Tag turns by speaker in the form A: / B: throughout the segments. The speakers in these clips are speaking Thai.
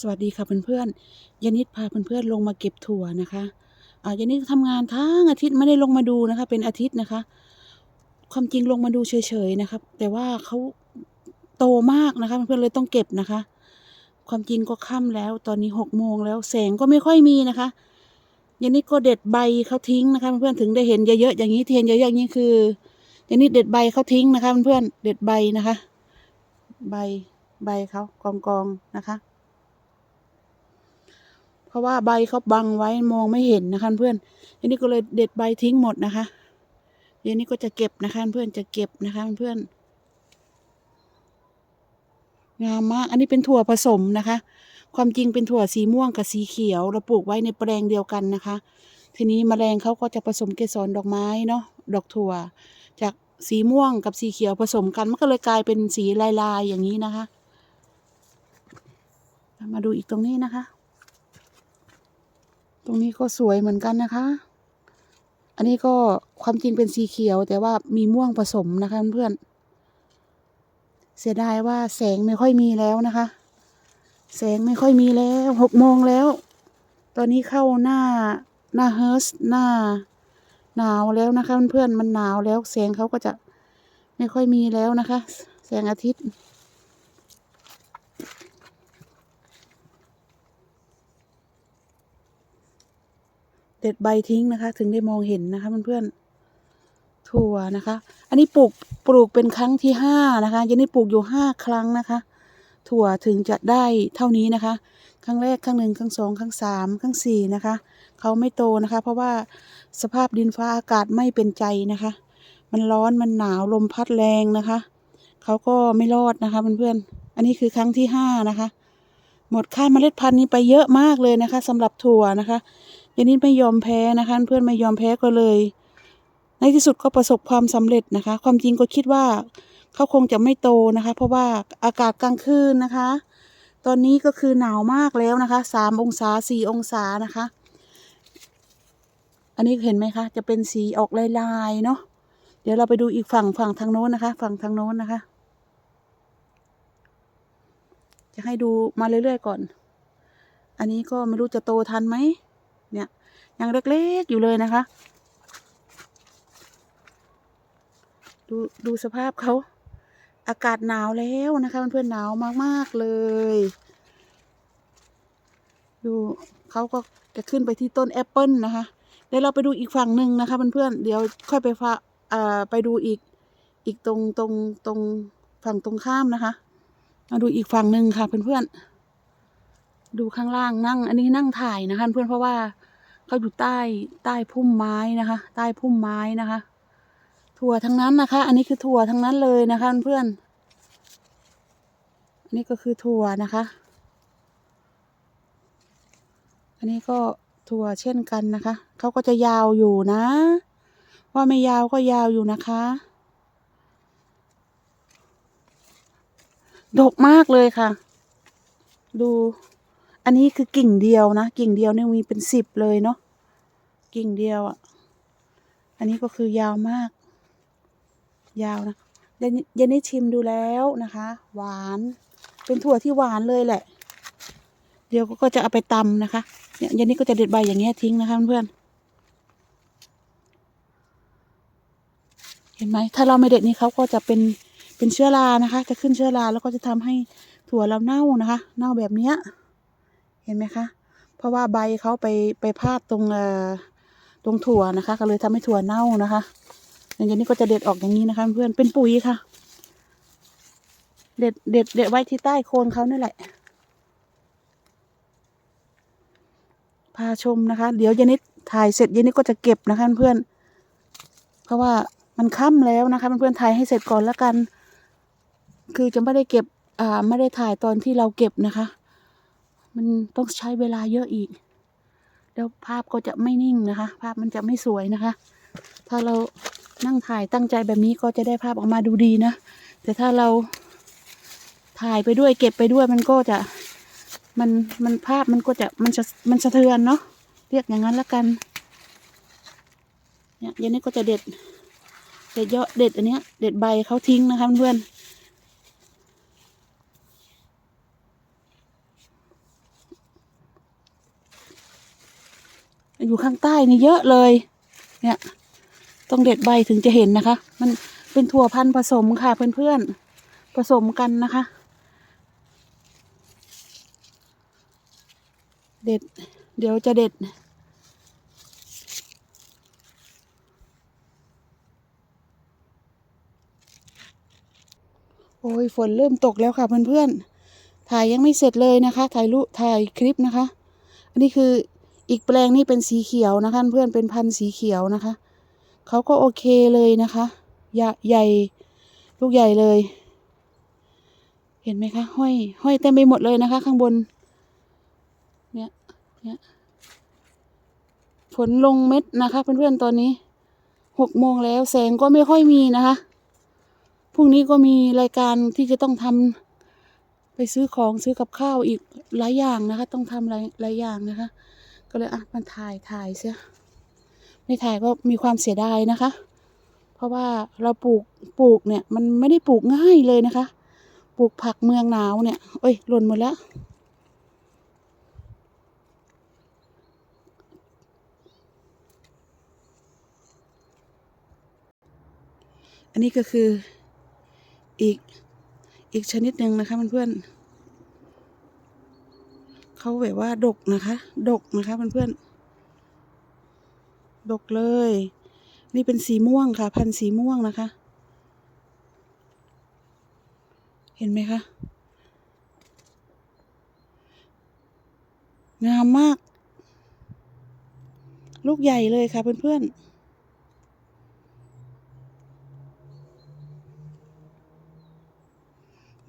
A: สวัสดีค่ะเพื่อนๆยานิดพาเพื่อนๆลงมาเก็บถั่วนะคะอ่ายานิดทำงานทั้งอาทิตย์ไม่ได้ลงมาดูนะคะ เป็นอาทิตย์นะคะ ความจริงลงมาดูเฉยๆนะครับ แต่ว่าเขาโตมากนะคะ เพื่อนๆเลยต้องเก็บนะคะ ความจริงก็ค่ำแล้วตอนนี้หกโมงแล้วแสงก็ไม่ค่อยมีนะคะยานิดก็เด็ดใบเขาทิ้งนะคะ เพื่อนๆถึงได้เห็นเยอะๆอย่างนี้ที่เห็นเยอะๆอย่างนี้คือยานิดเด็ดใบเขาทิ้งนะคะ เพื่อนๆเด็ดใบนะคะ ใบใบเขากองกองๆนะคะ เพราะว่าใบเขาบังไว้มองไม่เห็นนะคะเพื่อนทีนี้ก็เลยเด็ดใบทิ้งหมดนะคะเดี๋ยวนี้ก็จะเก็บนะคะเพื่อนจะเก็บนะคะเพื่อนงามมาก อันนี้เป็นถั่วผสมนะคะ ความจริงเป็นถั่วสีม่วงกับสีเขียว เราปลูกไว้ในแปลงเดียวกันนะคะ ทีนี้แมลงเขาก็จะผสมเกสรดอกไม้เนาะ ดอกถั่ว จากสีม่วงกับสีเขียวผสมกัน มันก็เลยกลายเป็นสีลายๆอย่างนี้นะคะ มาดูอีกตรงนี้นะคะ ตรงนี้ก็สวยเหมือนกันนะคะ อันนี้ก็ความจริงเป็นสีเขียว แต่ว่ามีม่วงผสมนะคะเพื่อนเสียดายว่าแสงไม่ค่อยมีแล้วนะคะ แสงไม่ค่อยมีแล้วหกโมงแล้ว ตอนนี้เข้าหน้าหน้าเฮิร์สหน้าหนาวแล้วนะคะเพื่อนๆมันหนาวแล้วแสงเขาก็จะไม่ค่อยมีแล้วนะคะ แสงอาทิตย์ เด็ดใบทิ้งนะคะ ถึงได้มองเห็นนะคะเพื่อนๆถั่วนะคะ อันนี้ปลูกปลูกเป็นครั้งที่ห้านะคะยันนี่ปลูกอยู่ห้าครั้งนะคะ ถั่วถึงจะได้เท่านี้นะคะ ครั้งแรกครั้งหนึ่งครั้งสองครั้งสามครั้งสี่นะคะเขาไม่โตนะคะ เพราะว่าสภาพดินฟ้าอากาศไม่เป็นใจนะคะ มันร้อนมันหนาวลมพัดแรงนะคะเขาก็ไม่รอดนะคะเพื่อนๆอันนี้คือครั้งที่ห้านะคะ หมดค่าเมล็ดพันธุ์นี้ไปเยอะมากเลยนะคะสำหรับถั่วนะคะ ยานิดไม่ยอมแพ้นะคะเพื่อนไม่ยอมแพ้ก็เลย ในที่สุดก็ประสบความสำเร็จนะคะ ความจริงก็คิดว่าเขาคงจะไม่โตนะคะ เพราะว่าอากาศกลางคืนนะคะ ตอนนี้ก็คือหนาวมากแล้วนะคะสามองศาสี่องศานะคะ อันนี้เห็นไหมคะ จะเป็นสีออกลายๆเนาะเดี๋ยวเราไปดูอีกฝั่งฝั่งทางโน้นนะคะ ฝั่งทางโน้นนะคะ จะให้ดูมาเรื่อยๆก่อน อันนี้ก็ไม่รู้จะโตทันไหม เนี่ย ยังเล็กๆอยู่เลยนะคะ ดูดูสภาพเขา อากาศหนาวแล้วนะคะเพื่อนๆหนาวมากๆเลย ดูเขาก็จะขึ้นไปที่ต้นแอปเปิลนะคะเดี๋ยวเราไปดูอีกฝั่งหนึ่งนะคะเพื่อนๆเดี๋ยวค่อยไปฟ้าไปดูอีกอีกตรงตรงตรงฝั่งตรงข้ามนะคะมาดูอีกฝั่งหนึ่งค่ะเพื่อนๆดูข้างล่างนั่ง อันนี้นั่งถ่ายนะคะเพื่อนเพราะว่า เขาอยู่ใต้ใต้พุ่มไม้นะคะ ใต้พุ่มไม้นะคะ ถั่วทั้งนั้นนะคะ อันนี้คือถั่วทั้งนั้นเลยนะคะเพื่อนอันนี้ก็คือถั่วนะคะ อันนี้ก็ถั่วเช่นกันนะคะเขาก็จะยาวอยู่นะ ว่าไม่ยาวก็ยาวอยู่นะคะดกมากเลยค่ะ ดู อันนี้คือกิ่งเดียวนะ กิ่งเดียวเนี่ยมีเป็นสิบเลยเนาะ กิ่งเดียวอะ อันนี้ก็คือยาวมาก ยาวนะยันยันได้ชิมดูแล้วนะคะ หวาน เป็นถั่วที่หวานเลยแหละ เดี๋ยวก็จะเอาไปตำนะคะ เนี่ยยันนี้ก็จะเด็ดใบอย่างเงี้ยทิ้งนะคะเพื่อนเห็นไหมถ้าเราไม่เด็ดนี่เขาก็จะเป็นเป็นเชื้อรานะคะ จะขึ้นเชื้อราแล้วก็จะทำให้ถั่วเราเน่านะคะ เน่าแบบเนี้ย เห็นไหมคะ เพราะว่าใบเขาไปไปพาดตรงเอ่อ ตรงถั่วนะคะ ก็เลยทำให้ถั่วเน่านะคะอย่างนี้ก็จะเด็ดออกอย่างนี้นะคะเพื่อนเป็นปุ๋ยค่ะ เด็ดเด็ดเด็ดไว้ที่ใต้โคนเขานี่แหละ พาชมนะคะ เดี๋ยวเยนนิดถ่ายเสร็จเยนนิดก็จะเก็บนะคะเพื่อน เพราะว่ามันค่ำแล้วนะคะเพื่อนๆถ่ายให้เสร็จก่อนแล้วกัน คือจะไม่ได้เก็บอ่าไม่ได้ถ่ายตอนที่เราเก็บนะคะ มันต้องใช้เวลาเยอะอีก แล้วภาพก็จะไม่นิ่งนะคะ ภาพมันจะไม่สวยนะคะ ถ้าเรานั่งถ่ายตั้งใจแบบนี้ก็จะได้ภาพออกมาดูดีนะ แต่ถ้าเราถ่ายไปด้วยเก็บไปด้วยมันก็จะมันมันภาพมันก็จะมันจะมันสะเทือนเนาะเรียกอย่างนั้นละกันเนี่ยยันนี้ก็จะเด็ดเด็ดยอดเด็ดอันเนี้ย เด็ดใบเขาทิ้งนะคะเพื่อน อยู่ข้างใต้นี่เยอะเลย เนี่ย ต้องเด็ดใบถึงจะเห็นนะคะ มันเป็นถั่วพันธุ์ผสมค่ะเพื่อนๆผสมกันนะคะ เด็ด เดี๋ยวจะเด็ดโอ้ยฝนเริ่มตกแล้วค่ะเพื่อนๆ ถ่ายยังไม่เสร็จเลยนะคะ ถ่ายรูปถ่ายคลิปนะคะ อันนี้คือ อีกแปลงนี้เป็นสีเขียวนะคะเพื่อนเป็นพันธุ์สีเขียวนะคะเขาก็โอเคเลยนะคะใหญ่ลูกใหญ่เลย เห็นไหมคะ ห้อยห้อยเต็มไปหมดเลยนะคะ ข้างบน เนี่ยเนี่ยฝนลงเม็ดนะคะเพื่อนๆตอนนี้หกโมงแล้วแสงก็ไม่ค่อยมีนะคะพรุ่งนี้ก็มีรายการที่จะต้องทำไปซื้อของซื้อกับข้าวอีกหลายอย่างนะคะ ต้องทำหลายหลายอย่างนะคะ ก็เลยอะมันถ่ายถ่ายเสียไม่ถ่ายก็มีความเสียดายนะคะ เพราะว่าเราปลูกปลูกเนี่ยมันไม่ได้ปลูกง่ายเลยนะคะ ปลูกผักเมืองหนาวเนี่ยเอ้ยหล่นหมดแล้วอันนี้ก็คืออีกอีกชนิดหนึ่งนะคะเพื่อนๆ เขาแบบว่าดกนะคะ ดกนะคะเพื่อนๆ ดกเลย นี่เป็นสีม่วงค่ะ พันธุ์สีม่วงนะคะ เห็นไหมคะ งามมาก ลูกใหญ่เลยค่ะเพื่อนๆ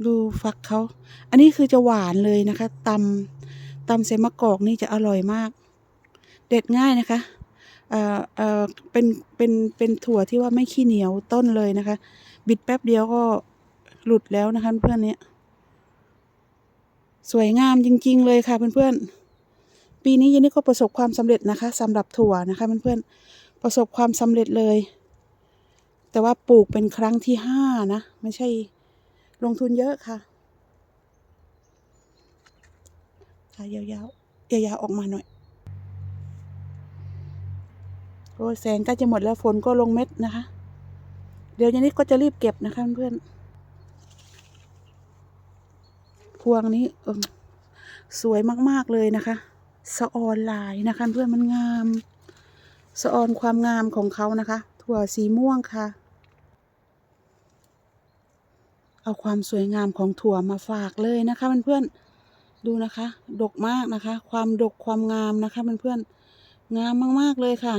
A: ดูฟักเขาอันนี้คือจะหวานเลยนะคะตำตำเซมะกอกนี่จะอร่อยมาก เด็ดง่ายนะคะเอ่อเอ่อเป็นเป็นเป็นถั่วที่ว่าไม่ขี้เหนียวต้นเลยนะคะ บิดแป๊บเดียวก็หลุดแล้วนะคะเพื่อนเนี่ยสวยงามจริง ๆ เลยค่ะเพื่อนๆ ปีนี้ยันนี่ก็ประสบความสำเร็จนะคะสำหรับถั่วนะคะเพื่อนๆประสบความสำเร็จเลย แต่ว่าปลูกเป็นครั้งที่ห้านะ ไม่ใช่ ลงทุนเยอะค่ะขายยาวๆยาวๆออกมาหน่อยโอ้แสงใกล้จะหมดแล้วฝนก็ลงเม็ดนะคะ เดี๋ยวยันนี้ก็จะรีบเก็บนะคะเพื่อนพวงนี้สวยมาก ๆ เลยนะคะ สะออนลายนะคะ เพื่อนมันงาม สะออนความงามของเขานะคะ ถั่วสีม่วงค่ะ เอาความสวยงามของถั่วมาฝากเลยนะคะเพื่อนๆดูนะคะ ดกมากนะคะ ความดกความงามนะคะเพื่อนๆงามมากๆเลยค่ะ